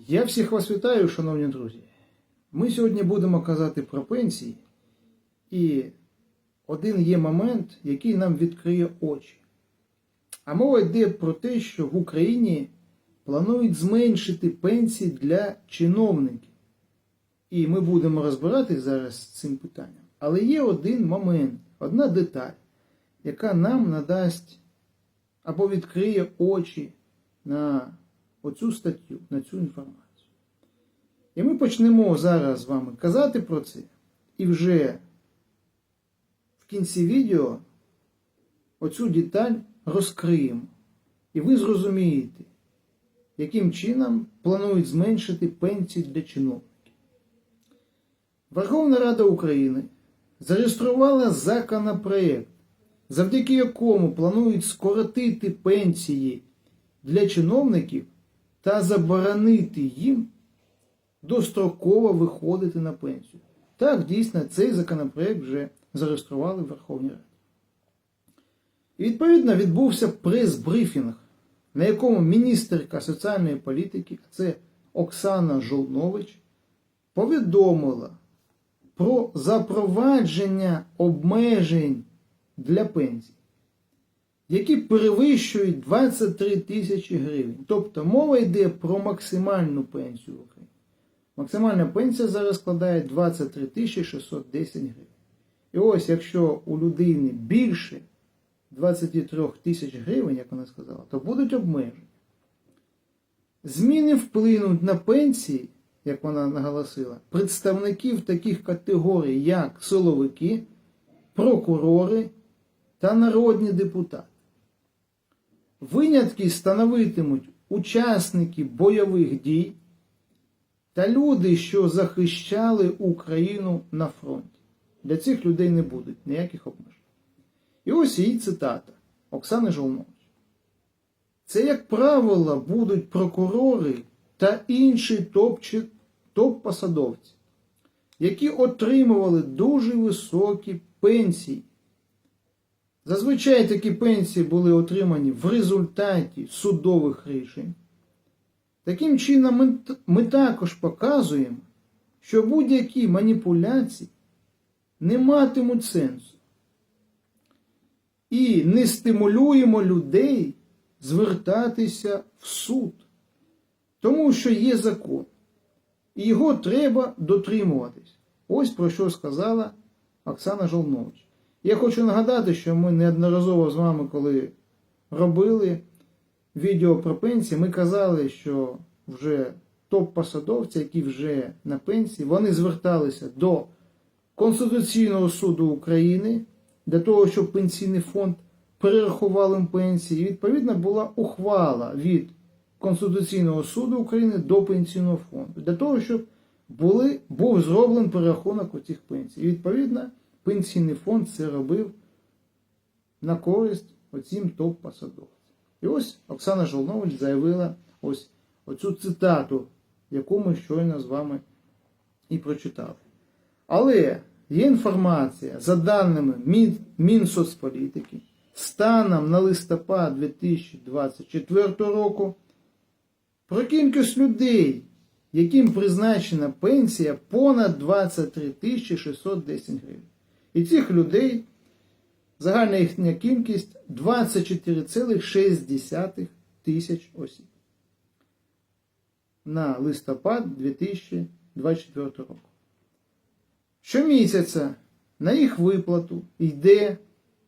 Я всіх вас вітаю, шановні друзі. Ми сьогодні будемо казати про пенсії, і один є момент, який нам відкриє очі. А мова йде про те, що в Україні планують зменшити пенсії для чиновників. І ми будемо розбиратись зараз з цим питанням. Але є один момент, одна деталь, яка нам надасть або відкриє очі на оцю статтю, на цю інформацію. І ми почнемо зараз з вами казати про це, і вже в кінці відео оцю деталь розкриємо. І ви зрозумієте, яким чином планують зменшити пенсії для чиновників. Верховна Рада України зареєструвала законопроект, завдяки якому планують скоротити пенсії для чиновників та заборонити їм достроково виходити на пенсію. Так, дійсно, цей законопроект вже зареєстрували в Верховній Раді. І відповідно відбувся прес-брифінг, на якому міністерка соціальної політики, це Оксана Жолнович, повідомила про запровадження обмежень для пенсій, які перевищують 23 тисячі гривень. Тобто мова йде про максимальну пенсію в Україні. Максимальна пенсія зараз складає 23 тисячі 610 гривень. І ось якщо у людини більше 23 тисяч гривень, як вона сказала, то будуть обмежені. Зміни вплинуть на пенсії, як вона наголосила, представників таких категорій, як силовики, прокурори та народні депутати. Винятки становитимуть учасники бойових дій та люди, що захищали Україну на фронті. Для цих людей не буде ніяких обмежень. І ось її цитата Оксани Жолнович. Це, як правило, будуть прокурори та інші топ- топ-посадовці, які отримували дуже високі пенсії. Зазвичай такі пенсії були отримані в результаті судових рішень. Таким чином, ми, також показуємо, що будь-які маніпуляції не матимуть сенсу. І не стимулюємо людей звертатися в суд, тому що є закон, і його треба дотримуватись. Ось про що сказала Оксана Жолнович. Я хочу нагадати, що ми неодноразово з вами, коли робили відео про пенсії, ми казали, що вже топ-посадовці, які вже на пенсії, вони зверталися до Конституційного суду України для того, щоб пенсійний фонд перерахував їм пенсії. І відповідно була ухвала від Конституційного суду України до пенсійного фонду для того, щоб були, був зроблений перерахунок у цих пенсій. І відповідно пенсійний фонд це робив на користь оцім топ-посадовцям. І ось Оксана Жолнович заявила ось оцю цитату, яку ми щойно з вами і прочитали. Але є інформація за даними Мін, Мінсоцполітики станом на листопад 2024 року про кількість людей, яким призначена пенсія понад 23 610 гривень. І цих людей загальна їхня кількість 24,6 тисяч осіб на листопад 2024 року. Щомісяця на їх виплату йде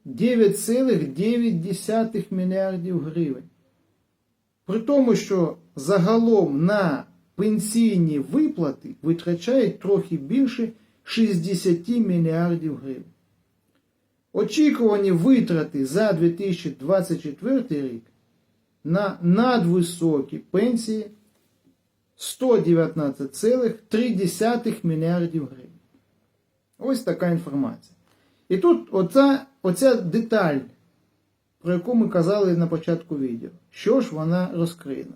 9,9 мільярдів гривень. При тому, що загалом на пенсійні виплати витрачають трохи більше 60 мільярдів гривень. Очікувані витрати за 2024 рік на надвисокі пенсії 119,3 мільярдів гривень. Ось така інформація. І тут оця, оця деталь, про яку ми казали на початку відео, що ж вона розкриє?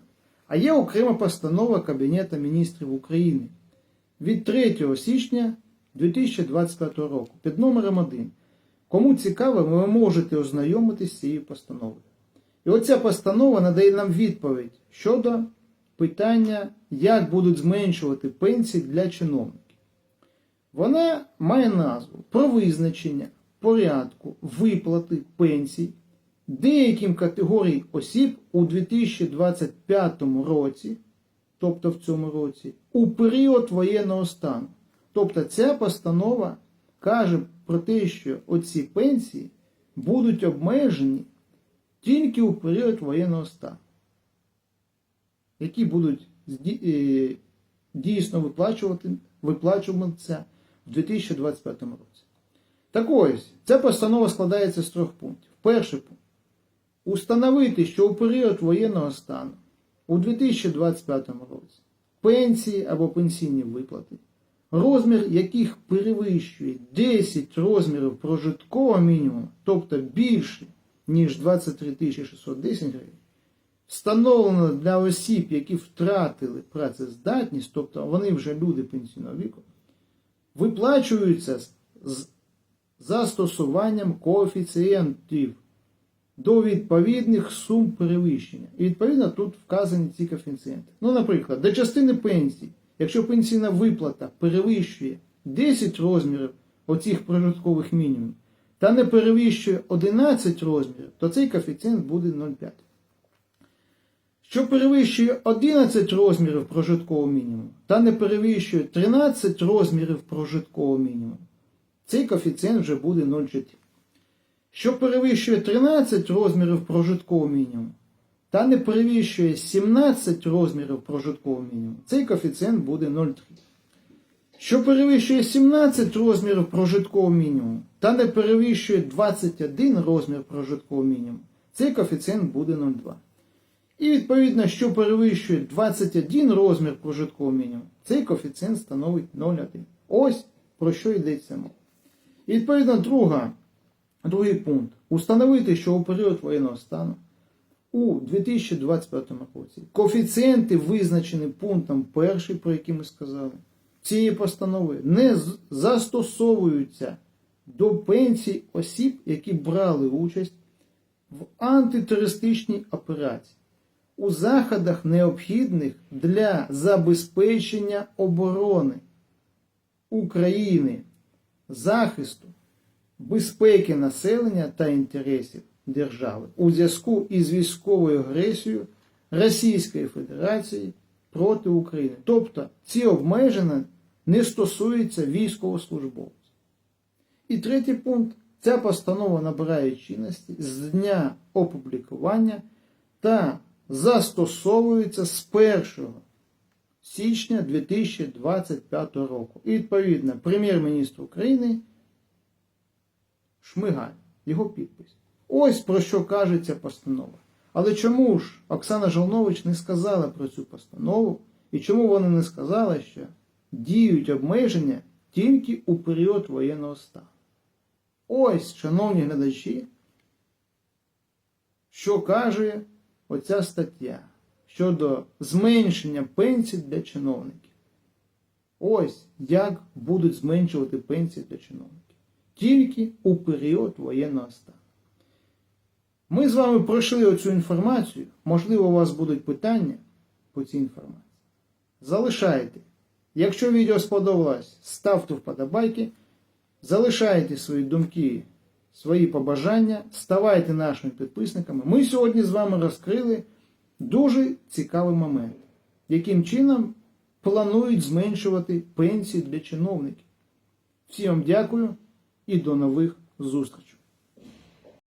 А є окрема постанова Кабінету міністрів України від 3 січня 2025 року під номером 1. Кому цікаво, ви можете ознайомитися з цією постановою. І оця постанова надає нам відповідь щодо питання, як будуть зменшувати пенсії для чиновників. Вона має назву про визначення порядку виплати пенсій деяким категорій осіб у 2025 році, тобто в цьому році, у період воєнного стану. Тобто ця постанова каже про те, що оці пенсії будуть обмежені тільки у період воєнного стану, які будуть е, дійсно виплачувати, виплачуватися в 2025 році. Так ось, ця постанова складається з трьох пунктів. Перший пункт. Установити, що у період воєнного стану у 2025 році пенсії або пенсійні виплати, розмір яких перевищує 10 розмірів прожиткового мінімуму, тобто більше, ніж 23 610 гривень, встановлено для осіб, які втратили працездатність, тобто вони вже люди пенсійного віку, виплачуються з- застосуванням коефіцієнтів до відповідних сум перевищення. І відповідно тут вказані ці коефіцієнти. Ну, наприклад, до частини пенсії, якщо пенсійна виплата перевищує 10 розмірів оцих прожиткових мінімумів та не перевищує 11 розмірів, то цей коефіцієнт буде 0,5. Що перевищує 11 розмірів прожиткового мінімуму та не перевищує 13 розмірів прожиткового мінімуму, цей коефіцієнт вже буде 0,4 що перевищує 13 розмірів прожиткового мінімуму та не перевищує 17 розмірів прожиткового мінімуму, цей коефіцієнт буде 0,3. Що перевищує 17 розмірів прожиткового мінімуму та не перевищує 21 розмір прожиткового мінімуму, цей коефіцієнт буде 0,2. І відповідно, що перевищує 21 розмір прожиткового мінімуму, цей коефіцієнт становить 0,1. Ось про що йдеться мова. І відповідно, друга Другий пункт. Установити, що у період воєнного стану у 2025 році. Коефіцієнти, визначені пунктом перший, про який ми сказали, цієї постанови не застосовуються до пенсій осіб, які брали участь в антитерористичній операції у заходах необхідних для забезпечення оборони України, захисту безпеки населення та інтересів держави у зв'язку із військовою агресією Російської Федерації проти України. Тобто ці обмеження не стосуються військовослужбовців. І третій пункт. Ця постанова набирає чинності з дня опублікування та застосовується з 1 січня 2025 року. І відповідно прем'єр-міністр України Шмигаль, його підпис. Ось про що каже ця постанова. Але чому ж Оксана Жолнович не сказала про цю постанову і чому вона не сказала, що діють обмеження тільки у період воєнного стану? Ось, шановні глядачі, що каже оця стаття щодо зменшення пенсій для чиновників. Ось як будуть зменшувати пенсії для чиновників тільки у період воєнного стану. Ми з вами пройшли оцю інформацію. Можливо, у вас будуть питання по цій інформації. Залишайте. Якщо відео сподобалось, ставте вподобайки, залишайте свої думки, свої побажання, ставайте нашими підписниками. Ми сьогодні з вами розкрили дуже цікавий момент, яким чином планують зменшувати пенсії для чиновників. Всім дякую і до нових зустрічей.